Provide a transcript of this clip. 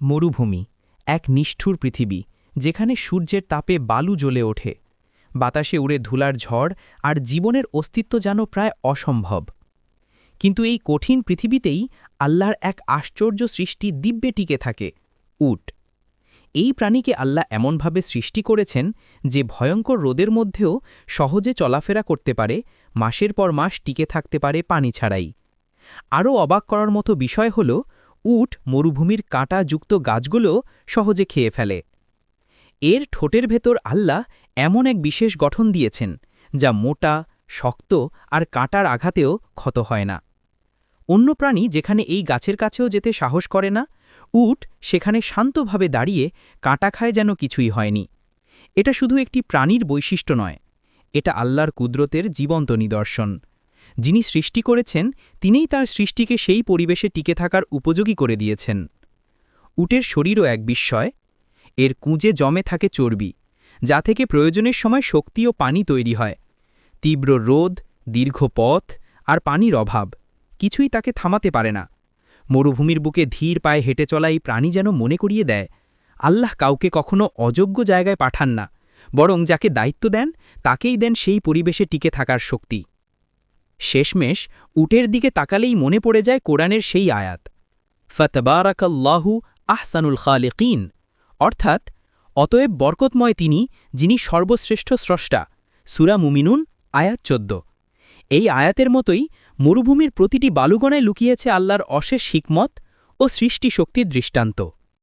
মরুভূমি, এক নিষ্ঠুর পৃথিবী, যেখানে সূর্যের তাপে বালু জ্বলে ওঠে। বাতাসে উড়ে ধুলার ঝড় আর জীবনের অস্তিত্ব যেন প্রায় অসম্ভব। কিন্তু এই কঠিন পৃথিবীতেই আল্লাহর এক আশ্চর্য সৃষ্টি দিব্যে টিকে থাকে, উট। এই প্রাণীকে আল্লাহ এমনভাবে সৃষ্টি করেছেন যে ভয়ঙ্কর রোদের মধ্যেও সহজে চলাফেরা করতে পারে, মাসের পর মাস টিকে থাকতে পারে পানি ছাড়াই। আরও অবাক করার মতো বিষয় হল উট, মরুভূমির কাঁটাযুক্ত গাছগুলো সহজে খেয়ে ফেলে। এর ঠোঁটের ভেতর আল্লাহ এমন এক বিশেষ গঠন দিয়েছেন, যা মোটা, শক্ত আর কাঁটার আঘাতেও ক্ষত হয় না। অন্য প্রাণী যেখানে এই গাছের কাছেও যেতে সাহস করে না, উট সেখানে শান্তভাবে দাঁড়িয়ে কাঁটা খায় যেন কিছুই হয়নি। এটা শুধু একটি প্রাণীর বৈশিষ্ট্য নয়, এটা আল্লাহর কুদরতের জীবন্ত নিদর্শন। যিনি সৃষ্টি করেছেন, তিনিই তার সৃষ্টিকে সেই পরিবেশে টিকে থাকার উপযোগী করে দিয়েছেন। উটের শরীরও এক বিস্ময়। এর কুঁজে জমে থাকে চর্বি, যা থেকে প্রয়োজনের সময় শক্তি ও পানি তৈরি হয়। তীব্র রোদ, দীর্ঘ পথ আর পানির অভাব, কিছুই তাকে থামাতে পারে না। মরুভূমির বুকে ধীর পায়ে হেঁটে চলা এই প্রাণী যেন মনে করিয়ে দেয়, আল্লাহ কাউকে কখনো অযোগ্য জায়গায় পাঠান না, বরং যাকে দায়িত্ব দেন, তাকেই দেন সেই পরিবেশে টিকে থাকার শক্তি। শেষমেশ উটের দিকে তাকালেই মনে পড়ে যায় কোরআনের সেই আয়াত। ফতবারাকাল্লাহু আহসানুল খালিকিন। অর্থাৎ, অতএব বরকতময় তিনি, যিনি সর্বশ্রেষ্ঠ স্রষ্টা, সুরা মুমিনুন, আয়াত চোদ্দ। এই আয়াতের মতোই মরুভূমির প্রতিটি বালুগণায় লুকিয়েছে আল্লাহর অশেষ হিকমত ও সৃষ্টি শক্তির দৃষ্টান্ত।